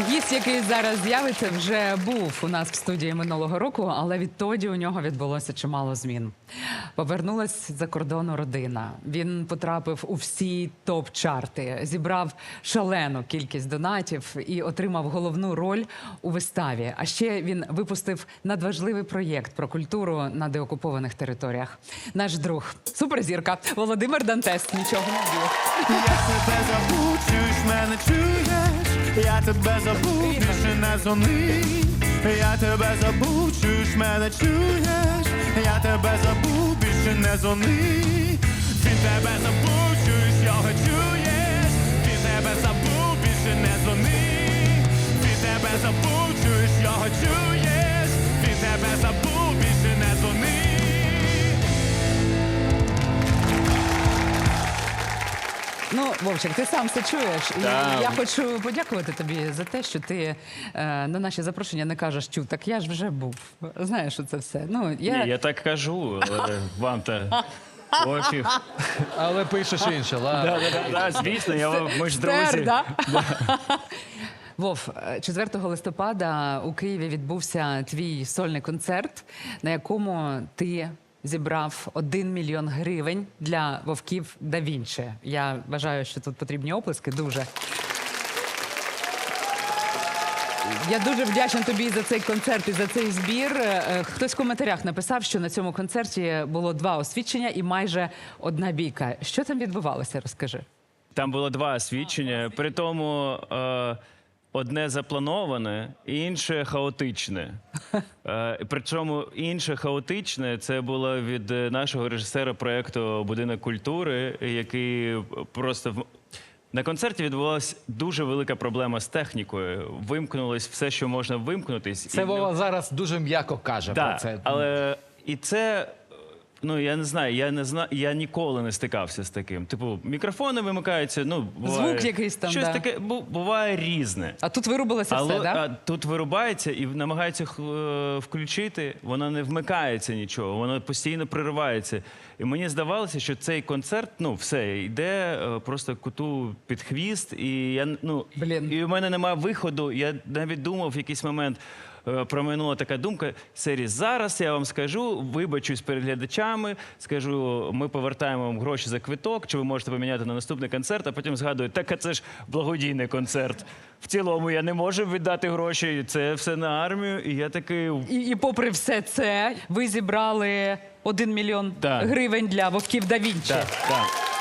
Гість, який зараз з'явиться, вже був у нас в студії минулого року, але відтоді у нього відбулося чимало змін. Повернулась за кордону родина. Він потрапив у всі топ-чарти, зібрав шалену кількість донатів і отримав головну роль у виставі. А ще він випустив надважливий проєкт про культуру на деокупованих територіях. Наш друг, суперзірка Володимир Дантес. Нічого не вдіє. Я тебе забув, чуєш мене чуєш, я тебе забув, більше не дзвони. Я тебе забув, чуєш мене чуєш, я тебе забув, більше не дзвони. Він тебе забув, чуєш, його чуєш, він тебе забув, більше не дзвони. Він тебе забув, чуєш, його чуєш, Вовчик, ти сам це чуєш. І я хочу подякувати тобі за те, що ти е, на наші запрошення не кажеш чув. Так я ж вже був. Знаєш, що це все. Ну, я... Ні, я так кажу, але вам пофіг. Але пишеш інше, ладно. Да, Звісно, я вам- ми ж друзі. да? Вов, е, 4 листопада у Києві відбувся твій сольний концерт, на якому ти зібрав 1 мільйон гривень для вовків да Вінчі. Я вважаю, що тут потрібні оплески дуже. Я дуже вдячна тобі за цей концерт і за цей збір. Е, Хтось в коментарях написав, що на цьому концерті було два освідчення і майже одна бійка. Що там відбувалося? Розкажи. Там було два свідчення. При тому е, одне заплановане, інше хаотичне. Е, причому інше хаотичне це було від е, нашого режисера проєкту Будинок культури, який просто на концерті відбувалася дуже велика проблема з технікою. Вимкнулось все, що можна вимкнутись. Це І- Вова зараз дуже м'яко каже про це. але і це. Ну я не знаю, я не знаю, я ніколи не стикався з таким. Типу, мікрофони вимикаються. Ну буває, Звук якийсь там, щось да. таке бу- буває різне. А тут вирубилося Але все, так? а, тут вирубається і намагаються е, включити, воно не вмикається нічого, воно постійно приривається. І мені здавалося, що цей концерт, ну все, йде е, просто куту під хвіст, і я ну Блін. і в мене немає виходу. Я навіть думав в якийсь момент. Е, Проминула така думка серії. Зараз я вам скажу, вибачусь перед глядачами, скажу, ми повертаємо вам гроші за квиток, чи ви можете поміняти на наступний концерт, а потім згадую, так а це ж благодійний концерт. В цілому я не можу віддати гроші. Це все на армію. І я такий І, і попри все це, ви зібрали 1 мільйон гривень для вовків да Вінчі. так, так.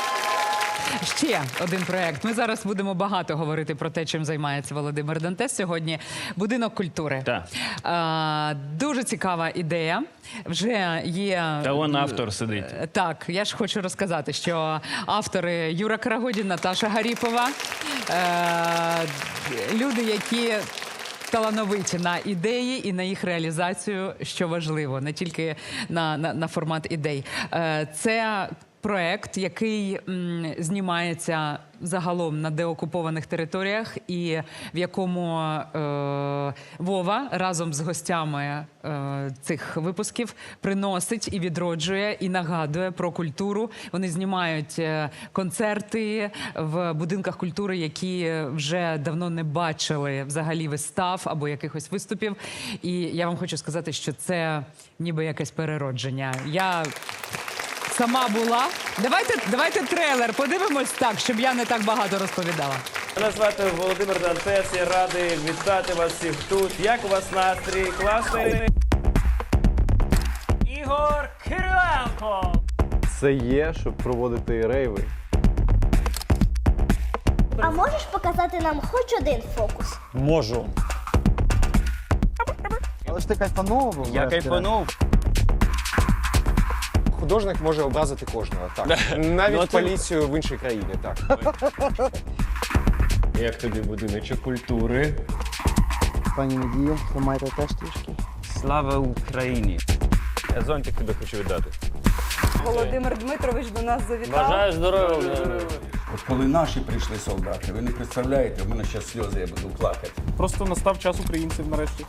Ще один проект. Ми зараз будемо багато говорити про те, чим займається Володимир Дантес сьогодні. Будинок культури. Так. А, дуже цікава ідея. Вже є Та он автор сидить. Е, Так, я ж хочу розказати, що автори Юра Карагодін, Наташа Гаріпова, е, люди, які талановиті на ідеї і на їх реалізацію, що важливо, не тільки на, на, на формат ідей. Е, це проект, який м, знімається загалом на деокупованих територіях, і в якому е, Вова разом з гостями е, цих випусків приносить і відроджує, і нагадує про культуру. Вони знімають е, концерти в будинках культури, які вже давно не бачили взагалі вистав або якихось виступів. І я вам хочу сказати, що це ніби якесь переродження. Я сама була. Давайте, давайте трейлер подивимось так, щоб я не так багато розповідала. Мене звати Володимир Дантес, я радий вітати вас всіх тут. Як у вас настрій? Класний? Ігор Кириленко! Це є, щоб проводити рейви. А можеш показати нам хоч один фокус? Можу. Але ж ти кайфанув. Я кайфанув. Художник може образити кожного. Так. Навіть Ну, а поліцію в іншій країні. Так. Як тобі будиночок культури? Пані Надію, тримайте теж трішки. Слава Україні! Я зонтик тобі хочу віддати. Володимир Дмитрович до нас завітав. Бажаю здоров'я! От коли наші прийшли солдати, ви не представляєте, в мене зараз сльози, я буду плакати. Просто настав час українців нарешті.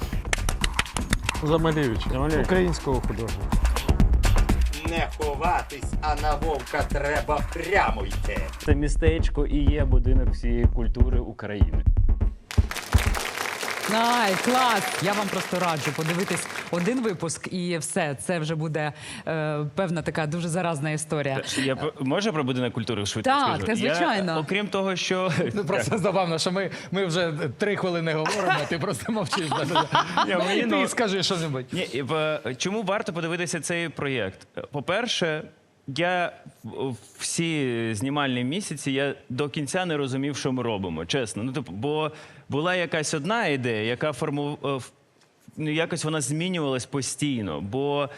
Замалєвич, Замалєвич. українського художника. Не ховатись, а на вовка треба прямо йти. Це містечко і є будинок всієї культури України. Ай, клас! Я вам просто раджу подивитись один випуск, і все. Це вже буде е, певна така дуже заразна історія. Я можна про будинок культури швидко Так, скажу? та звичайно. Я, окрім того, що Ну просто забавно, що ми, ми вже три хвилини говоримо, а ти просто мовчиш. Ні, мені, Ти ну- скажи що-небудь. Ні, чому варто подивитися цей проєкт? По-перше, я всі знімальні місяці я до кінця не розумів, що ми робимо. Чесно. Ну, типу, бо була якась одна ідея, яка форму... е, ну, якось вона змінювалась постійно. Бо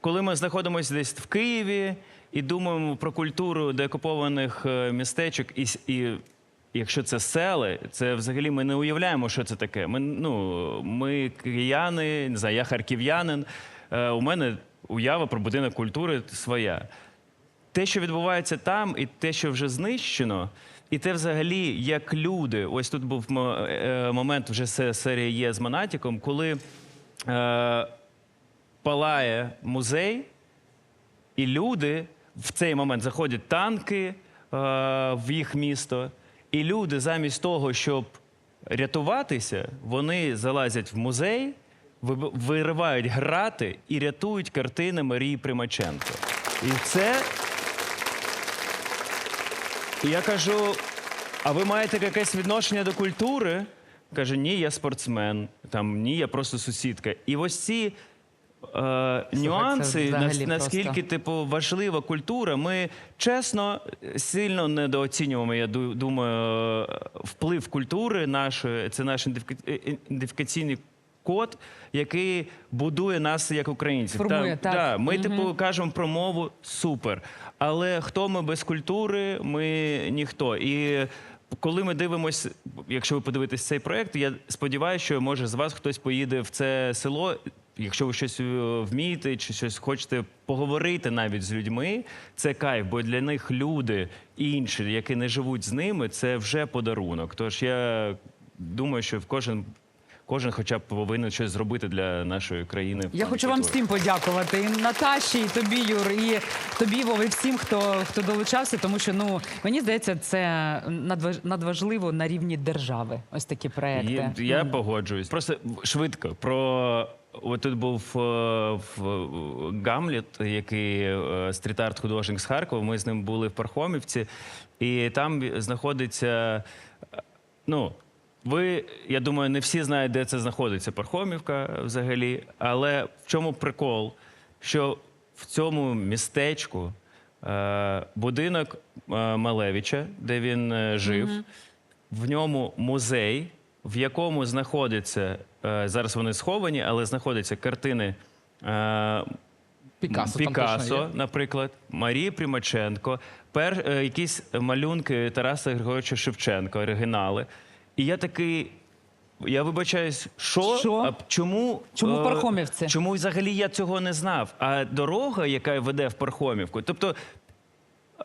коли ми знаходимося десь в Києві і думаємо про культуру деокупованих е, містечок, і, і якщо це сели, це взагалі ми не уявляємо, що це таке. Ми, ну, ми кияни, не знаю, я харків'янин. Е, у мене уява про будинок культури своя. Те, що відбувається там, і те, що вже знищено, і те, взагалі, як люди. Ось тут був е, момент, вже се- серія є з Монатіком, коли е, палає музей, і люди в цей момент заходять танки е, в їх місто, і люди замість того, щоб рятуватися, вони залазять в музей, виривають грати і рятують картини Марії Примаченко. І це. І я кажу: а ви маєте якесь відношення до культури? Каже, ні, я спортсмен, там ні, я просто сусідка. І ось ці е, нюанси, наскільки просто. типу важлива культура. Ми чесно сильно недооцінюємо. Я думаю, вплив культури нашої. Це наш ідентифіка- ідентифікаційний код, який будує нас як українців. Формує, так. Да, ми, типу, кажемо про мову супер. Але хто ми без культури? Ми ніхто. І коли ми дивимося, якщо ви подивитесь цей проект, я сподіваюся, що може з вас хтось поїде в це село. Якщо ви щось е, вмієте чи щось хочете поговорити навіть з людьми, це кайф, бо для них люди інші, які не живуть з ними, це вже подарунок. Тож я думаю, що в кожен, кожен хоча б повинен щось зробити для нашої країни. Я хочу вам всім подякувати. І Наташі, і тобі, Юр, і тобі, Вов, і всім, хто, хто долучався, тому що ну мені здається, це надваж- надважливо на рівні держави. Ось такі проекти. Є- Я погоджуюсь. Просто швидко про. От тут був е, в Гамлет, який е, стріт-арт художник з Харкова. Ми з ним були в Пархомівці, і там знаходиться. е, Ну, ви, я думаю, не всі знають, де це знаходиться Пархомівка взагалі. Але в чому прикол? Що в цьому містечку е, будинок е, Малевича, де він е, жив, в ньому музей, в якому знаходяться е, зараз вони сховані, але знаходяться картини. Е, Пікассо там Пікассо, є. наприклад, Марії Примаченко, пер, е, якісь малюнки Тараса Григоровича Шевченка, оригінали. І я такий. Я вибачаюсь, що? Що? А чому, Чому в е, Пархомівці? Чому взагалі я цього не знав? А дорога, яка веде в Пархомівку, тобто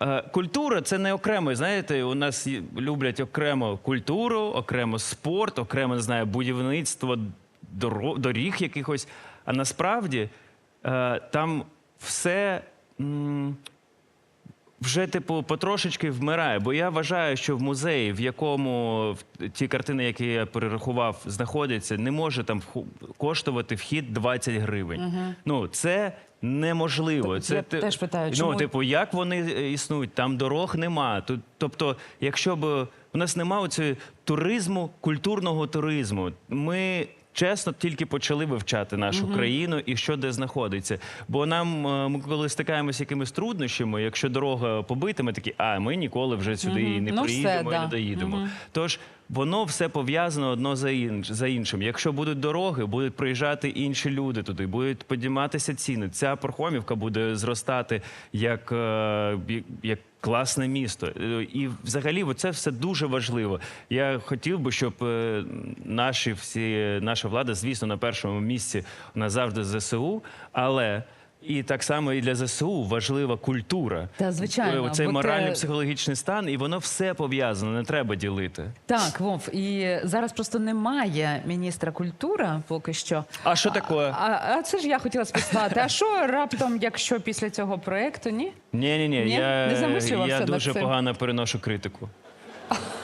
Е, Культура це не окремо. Знаєте, у нас є- люблять окремо культуру, окремо спорт, окремо не знаю, будівництво доро- доріг якихось. А насправді е, там все. м, вже, типу, потрошечки вмирає. Бо я вважаю, що в музеї, в якому ті картини, які я перерахував, знаходяться, не може там коштувати вхід 20 гривень. Ну, це неможливо. Це я ти- теж питаю, чому- Ну, типу, як вони е, існують? Там дорог нема. Тут, тобто, якщо б у нас немає туризму, культурного туризму, ми. Чесно, тільки почали вивчати нашу країну і що де знаходиться. Бо нам, е, ми коли стикаємося з якимись труднощами, якщо дорога побита, ми такі, а ми ніколи вже сюди і не Ну, все, приїдемо, і да. не доїдемо. Тож воно все пов'язано одно за, інш, за іншим. Якщо будуть дороги, будуть приїжджати інші люди туди, будуть підійматися ціни. Ця Пархомівка буде зростати як, е, як класне місто. Е, І взагалі це все дуже важливо. Я хотів би, щоб е, наші всі, наша влада, звісно, на першому місці назавжди завжди ЗСУ, але. І так само і для ЗСУ важлива культура. Та, звичайно, Е, Цей бо те- моральний психологічний стан, і воно все пов'язано, не треба ділити. Так, Вов, і зараз просто немає міністра культури поки що. А що таке? А, а це ж я хотіла спитати. А що раптом, якщо після цього проекту, ні? Ні, ні, ні, Ні? я, Не я над дуже цим? погано переношу критику.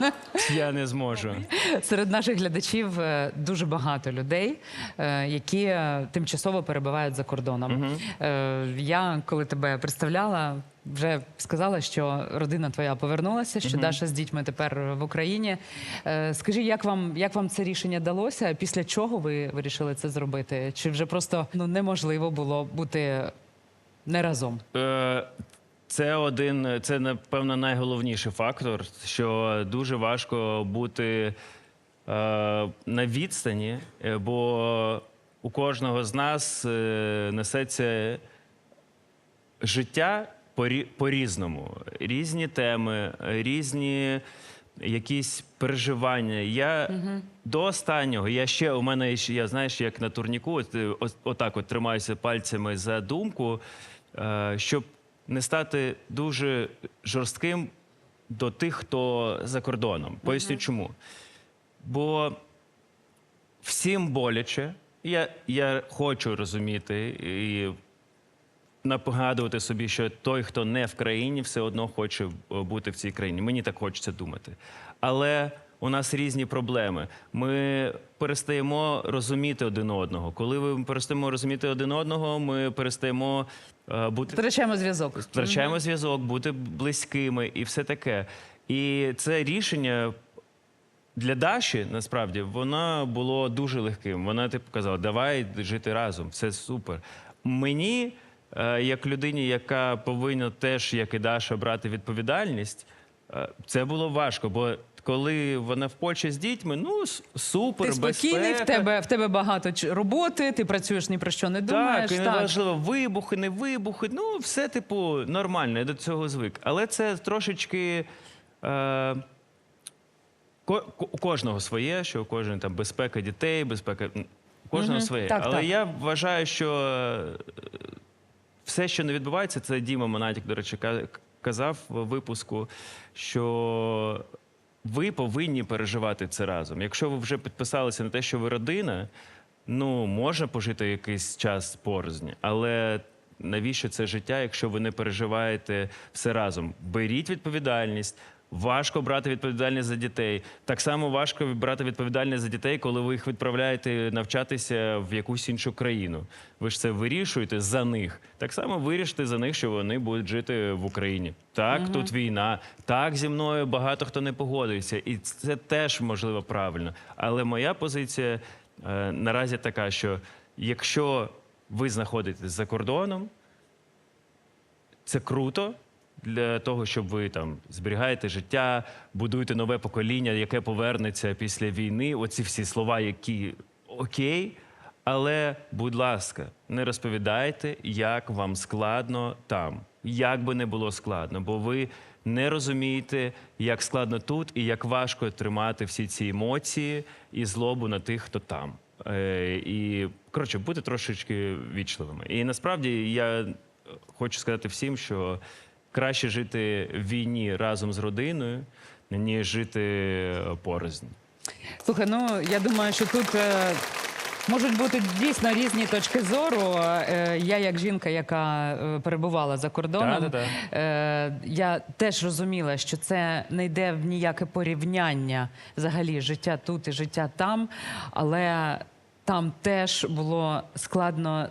Я не зможу. Серед наших глядачів е, дуже багато людей, е, які е, тимчасово перебувають за кордоном. Е, Я, коли тебе представляла, вже сказала, що родина твоя повернулася, що Даша з дітьми тепер в Україні. Е, Скажи, як вам, як вам це рішення далося? Після чого ви вирішили це зробити? Чи вже просто ну, неможливо було бути не разом? Е, Це один, це напевно найголовніший фактор, що дуже важко бути е, на відстані, е, бо у кожного з нас е, несеться життя по-різному. Різні теми, різні якісь переживання. Я до останнього, я ще у мене ще, я знаєш, як на турніку, от, е, отак от тримаюся пальцями за думку, е, щоб не стати дуже жорстким до тих, хто за кордоном. Поясню чому. Бо всім боляче. Я, я хочу розуміти і нагадувати собі, що той, хто не в країні, все одно хоче бути в цій країні. Мені так хочеться думати. Але у нас різні проблеми. Ми перестаємо розуміти один одного. Коли ми перестаємо розуміти один одного, ми перестаємо бути Втрачаємо зв'язок. втрачаємо зв'язок, бути близькими і все таке. І це рішення для Даші насправді воно було дуже легким. Вона типу казала, давай жити разом, все супер. Мені, е, як людині, яка повинна теж, як і Даша, брати відповідальність, е, це було важко, бо. Коли вона в Польщі з дітьми, ну супер, Ти спокійний, в безпека. тебе, в тебе багато ч- роботи, ти працюєш ні про що не думаєш. Так, і неважливо, вибухи, не вибухи. Ну, все, типу, нормально, я до цього звик. Але це трошечки. Е, ко- ко- у кожного своє, що у кожного там безпека дітей, безпека. м, У кожного своє. так, Але так. я вважаю, що е, все, що не відбувається, це Діма Монатік, до речі, ка- казав в випуску, що ви повинні переживати це разом. Якщо ви вже підписалися на те, що ви родина, ну можна пожити якийсь час порозні, але. Навіщо це життя, якщо ви не переживаєте все разом? Беріть відповідальність. Важко брати відповідальність за дітей. Так само важко брати відповідальність за дітей, коли ви їх відправляєте навчатися в якусь іншу країну. Ви ж це вирішуєте за них. Так само вирішите за них, що вони будуть жити в Україні. Так, тут війна. Так, зі мною багато хто не погодується, і це теж можливо правильно. Але моя позиція е, наразі така, що якщо ви знаходитесь за кордоном, це круто для того, щоб ви там зберігаєте життя, будуєте нове покоління, яке повернеться після війни. Оці всі слова, які окей. Але, будь ласка, не розповідайте, як вам складно там, як би не було складно, бо ви не розумієте, як складно тут і як важко тримати всі ці емоції і злобу на тих, хто там. Е, і коротше, бути трошечки вічливими. І насправді я е, хочу сказати всім, що краще жити в війні разом з родиною, ніж жити е, порознь. Слухай, ну я думаю, що тут. Е... Можуть бути дійсно різні точки зору. Е, Я, як жінка, яка е, перебувала за кордоном, Да-да-да. е, я теж розуміла, що це не йде в ніяке порівняння взагалі життя тут і життя там, але там теж було складно.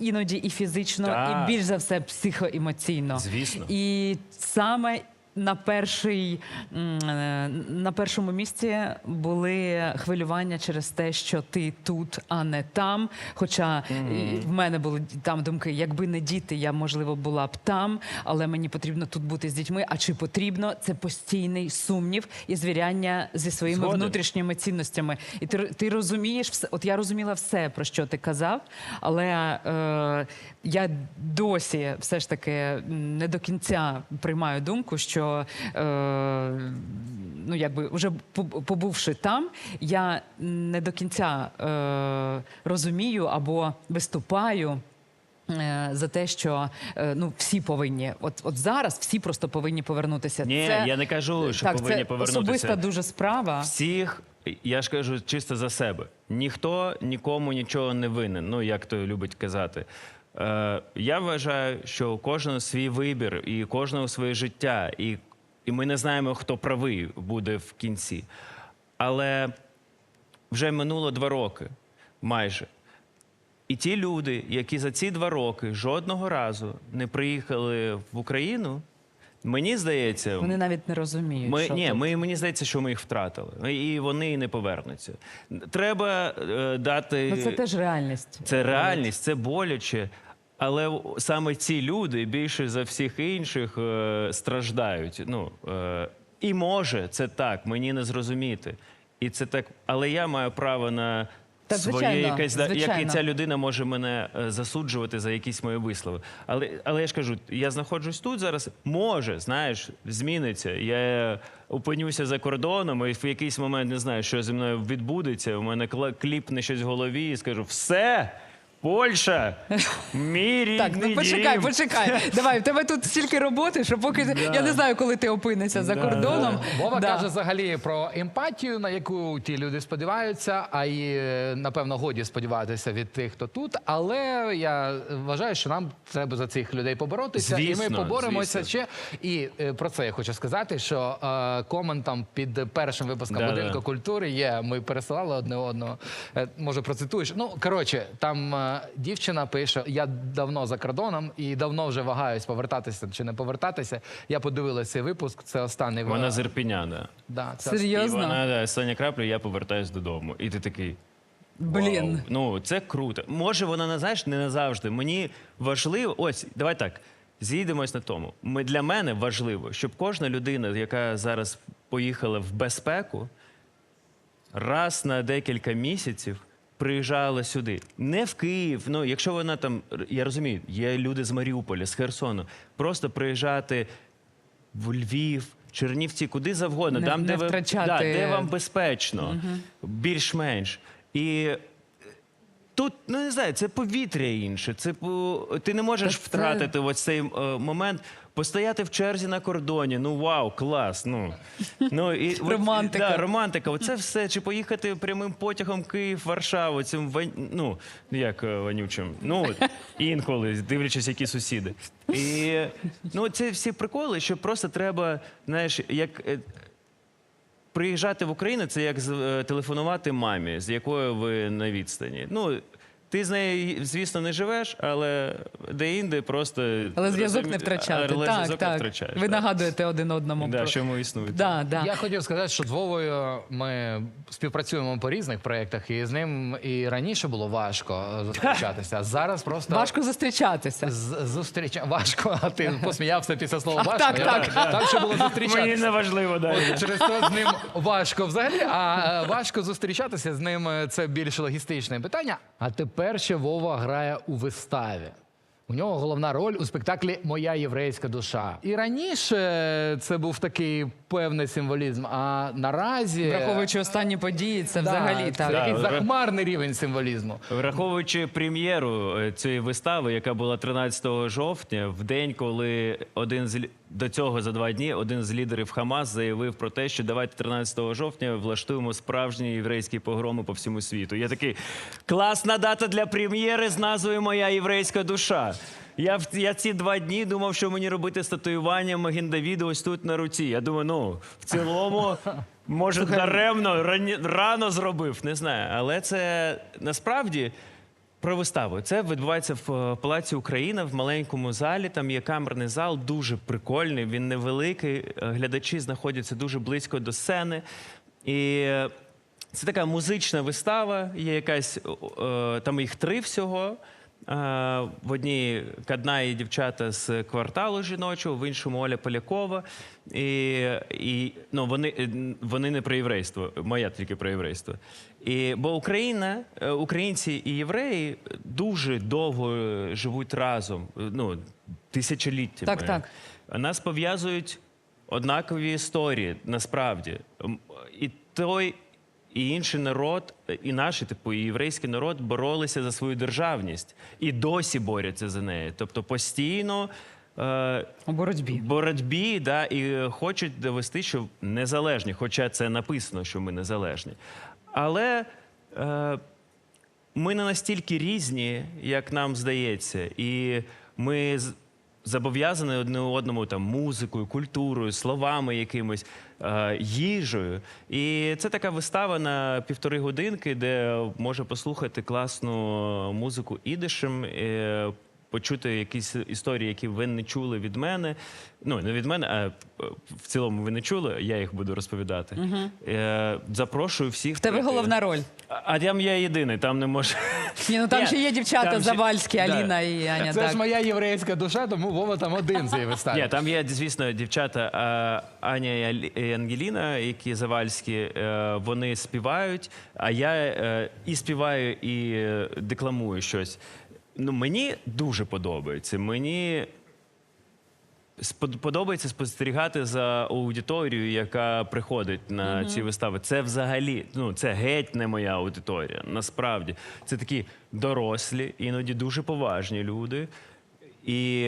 Іноді і фізично, Так. і більш за все психоемоційно. Звісно. І саме на перший е, на першому місці були хвилювання через те, що ти тут, а не там. Хоча і в мене були там думки, якби не діти, я можливо була б там, але мені потрібно тут бути з дітьми. А чи потрібно це постійний сумнів і звіряння зі своїми Згоден. внутрішніми цінностями? І ти, ти розумієш все. От я розуміла все, про що ти казав, але е, я досі все ж таки не до кінця приймаю думку, що е, ну якби вже поб- побувши там, я не до кінця е, розумію або виступаю. е, За те, що е, ну всі повинні, от от зараз всі просто повинні повернутися. Ні, я не кажу, що так, повинні це повернутися. Особиста дуже справа. Всіх, я ж кажу чисто за себе. Ніхто нікому нічого не винен. Ну як то любить казати. Е, я вважаю, що у кожного свій вибір і кожного своє життя. І, і ми не знаємо, хто правий буде в кінці. Але вже минуло два роки майже. І ті люди, які за ці два роки жодного разу не приїхали в Україну, мені здається, Вони навіть не розуміють. ми, що ні, тут. ми, мені здається, що ми їх втратили. І вони не повернуться. Треба е, дати. Ну, це теж реальність. Це реальність, це боляче. Але саме ці люди більше за всіх інших е, страждають. Ну, е, і може це так, мені не зрозуміти. І це так, але я маю право на Так, своє звичайно, якесь да- як і ця людина може мене е, засуджувати за якісь мої вислови. Але, але я ж кажу, я знаходжусь тут зараз. Може, знаєш, зміниться. Я опинюся за кордоном, і в якийсь момент не знаю, що зі мною відбудеться. У мене кла- кліпне щось в голові і скажу: все. Польща, мій рідний Так, ну почекай, дім. почекай. Давай, в тебе тут стільки роботи, що поки я не знаю, коли ти опинишся за кордоном. Вова Да. каже взагалі про емпатію, на яку ті люди сподіваються, а й е, напевно годі сподіватися від тих, хто тут. Але я вважаю, що нам треба за цих людей поборотися, і Звісно, ми поборемося звісно. ще. І е, про це я хочу сказати, що е, коментом під першим випуском Да-да. будинку культури є. Ми пересилали одне одного. Е, може, процитуєш? Ну коротше, там е, дівчина пише: я давно за кордоном і давно вже вагаюсь повертатися чи не повертатися. Я подивилася цей випуск. Це останній Вона з Ірпеня, да. Да, це І Серйозно? вона да, Соня Краплю, я повертаюсь додому. І ти такий. Блін. Вау. Ну, це круто. Може, вона не знаєш, не назавжди. Мені важливо, ось, давай так. Зійдемось на тому. Ми, для мене важливо, щоб кожна людина, яка зараз поїхала в безпеку, раз на декілька місяців приїжджала сюди. Не в Київ. Ну, якщо вона там, я розумію, є люди з Маріуполя, з Херсону. Просто приїжджати в Львів, Чернівці, куди завгодно, Не- там, не де, ви, втрачати- да, де вам безпечно, більш-менш. І е, тут, ну не знаю, це повітря інше. Це ти не можеш Та це- втратити ось цей е, момент. Постояти в черзі на кордоні. Ну вау, клас. Ну, ну і от, Романтика. Да, романтика. Оце все. Чи поїхати прямим потягом Київ, Варшаву, цим ну як е, вонючим. Ну от, інколи, дивлячись, які сусіди. І ну це всі приколи, що просто треба, знаєш, як. е, Приїжджати в Україну це як е, телефонувати мамі, з якою ви на відстані. Ну, ти з нею, звісно, не живеш, але де-інде просто. Але зв'язок розумі- не втрачати. Але так, зв'язок не втрачаєш. Ви так. нагадуєте один одному. Да, про- що ми існуємо. Да, да. Я хотів сказати, що з Вовою ми співпрацюємо по різних проєктах, і з ним і раніше було важко зустрічатися. А зараз просто Важко зустрічатися. з- зустріч важко. А ти посміявся після слова важко. так, Я так. так що було Мені не важливо далі. Через це з ним важко взагалі, а е, важко зустрічатися з ним е, це більш логістичне питання. А тепер ще Вова грає у виставі. У нього головна роль у спектаклі Моя єврейська душа. І раніше це був такий певний символізм. А наразі Враховуючи останні події, це Да, взагалі це так. якийсь Да, захмарний рівень символізму. Враховуючи прем'єру е, цієї вистави, яка була 13 жовтня, в день, коли один з до цього за два дні один з лідерів Хамас заявив про те, що давайте 13 жовтня влаштуємо справжні єврейські погроми по всьому світу. Я такий класна дата для прем'єри з назвою Моя єврейська душа. Я, в- я ці два дні думав, що мені робити з татуюванням Маген Давіду ось тут на руці. Я думаю, ну в цілому, може, даремно рані, рано зробив, не знаю. Але це насправді про виставу. Це відбувається в е, Палаці Україна в маленькому залі. Там є камерний зал, дуже прикольний. Він невеликий. Глядачі знаходяться дуже близько до сцени. І е, це така музична вистава. Є якась там їх три всього. Е, В одній Кадна і дівчата з кварталу жіночого, в іншому Оля Полякова. І, і ну, вони, е, вони не про єврейство, моя тільки про єврейство. І, бо Україна, е, українці і євреї дуже довго живуть разом, ну, тисячоліттями. Так, так. Нас пов'язують однакові історії, насправді. І той, і інший народ, і наш, типу, і єврейський народ боролися за свою державність і досі борються за неї. Тобто постійно. Е, У боротьбі. боротьбі, да, і хочуть довести, що незалежні, хоча це написано, що ми незалежні. Але е, ми не настільки різні, як нам здається, і ми зобов'язані одне одному там музикою, культурою, словами якимось, їжею. І це така вистава на півтори годинки, де може послухати класну музику ідишем. Почути якісь історії, які ви не чули від мене. Ну, не від мене, а е, в цілому ви не чули, я їх буду розповідати. Е, запрошую всіх. В тебе прийти. головна роль. А, а там я єдиний, там не може. Ні, ну там Ні, ще є дівчата ще- Завальські, да. Аліна і Аня. Це так. ж моя єврейська душа, тому Вова там один з цієї. Ні, там є, звісно, дівчата а, Аня і Алі- Ангеліна, які завальські, е, вони співають, а я і співаю, і декламую щось. Ну, мені дуже подобається. Мені подобається спостерігати за аудиторією, яка приходить на ці вистави. Це взагалі, ну це геть не моя аудиторія. Насправді, це такі дорослі, іноді дуже поважні люди. І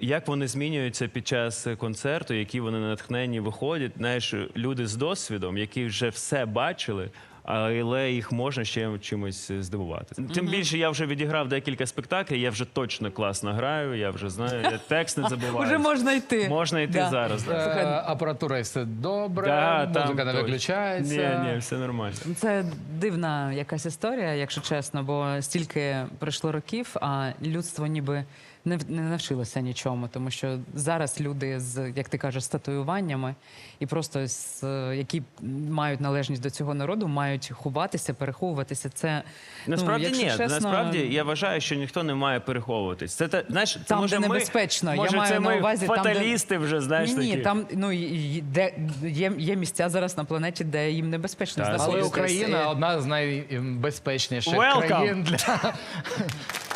як вони змінюються під час концерту, які вони натхнені виходять, знаєш, люди з досвідом, які вже все бачили. Але їх можна ще чимось здивувати. Тим більше я вже відіграв декілька спектаклів, я вже точно класно граю, я вже знаю, я текст не забуваю. Уже можна йти. Можна йти Да. зараз. Да. Е, апаратура все добре, Да, музика не точно. виключається. Ні, ні, все нормально. Це дивна якась історія, якщо чесно, бо стільки пройшло років, а людство ніби не, не навчилося нічому, тому що зараз люди з, як ти кажеш, з татуюваннями і просто з, які мають належність до цього народу, мають ховатися, переховуватися. Це Насправді ну, ні. чесно, Насправді я вважаю, що ніхто не має переховуватись. Це те, знаєш, це Там, може де ми, небезпечно. Я маю це на увазі, там, де- вже знаєш ні, ні, такі. там ну і- де є, є місця зараз на планеті, де їм небезпечно Так. Але знаходитися. Україна одна з найбезпечніших Welcome. країн для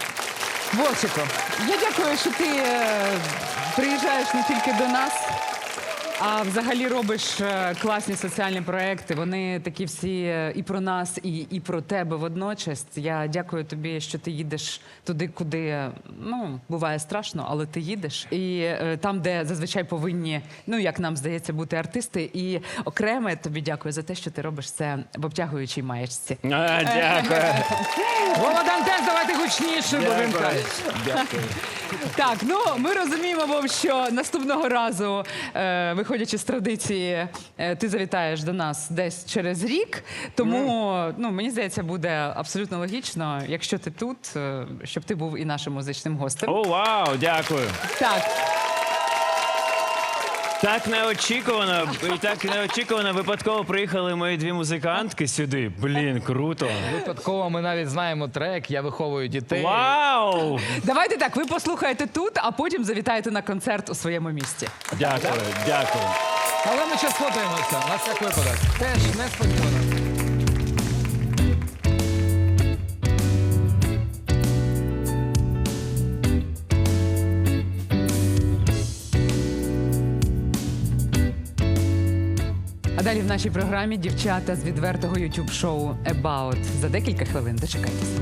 Вовчику, я дякую, що ти е, приїжджаєш не тільки до нас, а взагалі робиш е, класні соціальні проекти. Вони такі всі е, і про нас, і, і про тебе водночас. Я дякую тобі, що ти їдеш туди, куди ну буває страшно, але ти їдеш. І е, там, де зазвичай повинні, ну як нам здається, бути артисти. І окремо тобі дякую за те, що ти робиш це в обтягуючій маєчці. А, дякую. Вова Дантес, давайте гучніше, бо він каже. Дякую. Так, ну ми розуміємо, Вов, що наступного разу, е, виходячи з традиції, е, ти завітаєш до нас десь через рік. Тому ну мені здається, буде абсолютно логічно, якщо ти тут, е, щоб ти був і нашим музичним гостем. О, вау, дякую. Так, Так неочікувано, і так неочікувано випадково приїхали мої дві музикантки сюди. Блін, круто. випадково. Ми навіть знаємо трек Я виховую дітей. Вау! давайте так. Ви послухаєте тут, а потім завітаєте на концерт у своєму місті. Дякую, дякую. Але ми ще сфотаємося на всяк випадок. Теж несподівано. Далі в нашій програмі дівчата з відвертого youtube шоу About. За декілька хвилин дочекайтеся.